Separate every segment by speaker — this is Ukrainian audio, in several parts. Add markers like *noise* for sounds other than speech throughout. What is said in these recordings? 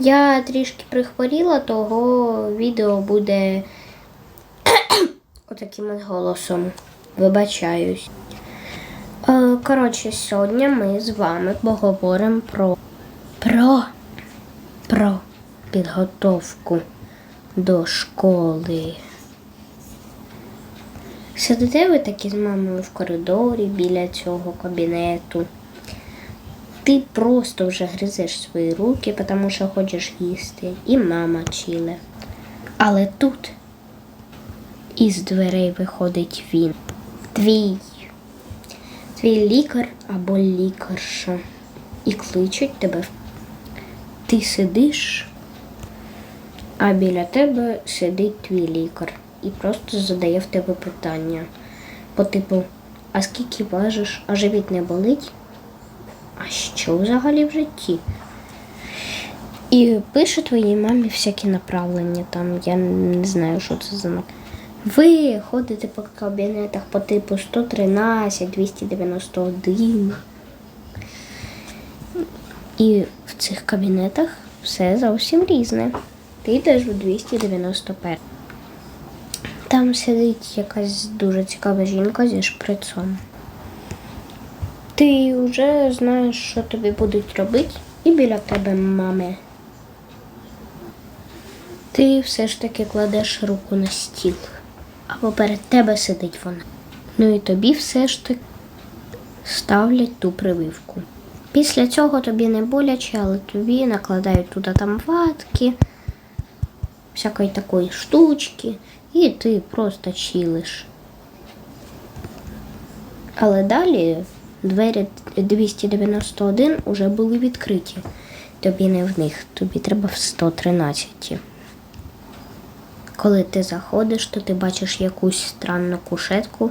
Speaker 1: Я трішки прихворіла, того відео буде *coughs* отаким от голосом. Вибачаюсь. Е, Коротше, сьогодні ми з вами поговоримо про, про, про підготовку до школи. Сидите ви такі з мамою в коридорі біля цього кабінету. Ти просто вже гризеш свої руки, тому що хочеш їсти, і мама чиле. Але тут із дверей виходить він. Твій. Твій лікар або лікарша. І кличуть тебе. Ти сидиш, а біля тебе сидить твій лікар і просто задає в тебе питання. По типу, а скільки важиш, а живіт не болить? Що взагалі в житті? І пише твоїй мамі всякі направлення, там я не знаю, що це за нап- Ви ходите по кабінетах по типу 113, 291. І в цих кабінетах все зовсім різне. Ти йдеш у 291. Там сидить якась дуже цікава жінка зі шприцом. Ти вже знаєш, що тобі будуть робити, і біля тебе мами. Ти все ж таки кладеш руку на стіл, а поперед тебе сидить вона. Ну і тобі все ж таки ставлять ту прививку. Після цього тобі не боляче, але тобі накладають туди там ватки, всякої такої штучки, і ти просто чилиш. Але далі двері 291 вже були відкриті. Тобі не в них, тобі треба в 113. Коли ти заходиш, то ти бачиш якусь странну кушетку,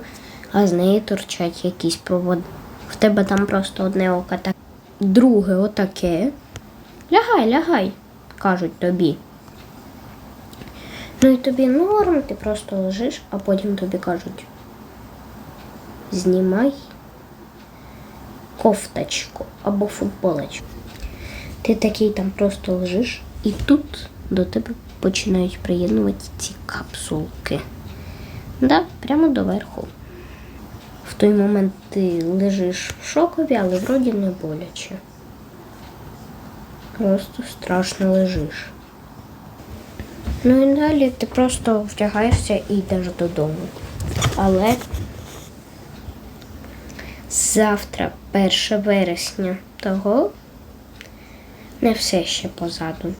Speaker 1: а з неї торчать якісь проводи. В тебе там просто одне око так, друге отаке. Лягай, лягай, кажуть тобі. Ну і тобі норм, ти просто лежиш, а потім тобі кажуть. Знімай кофточку або футболочку. Ти такий там просто лежиш, і тут до тебе починають приєднувати ці капсулки. Да, прямо доверху. В той момент ти лежиш в шокові, але вроді не боляче. Просто страшно лежиш. Ну і далі ти просто вдягаєшся і йдеш додому. Але завтра, 1 вересня, того не все ще позаду.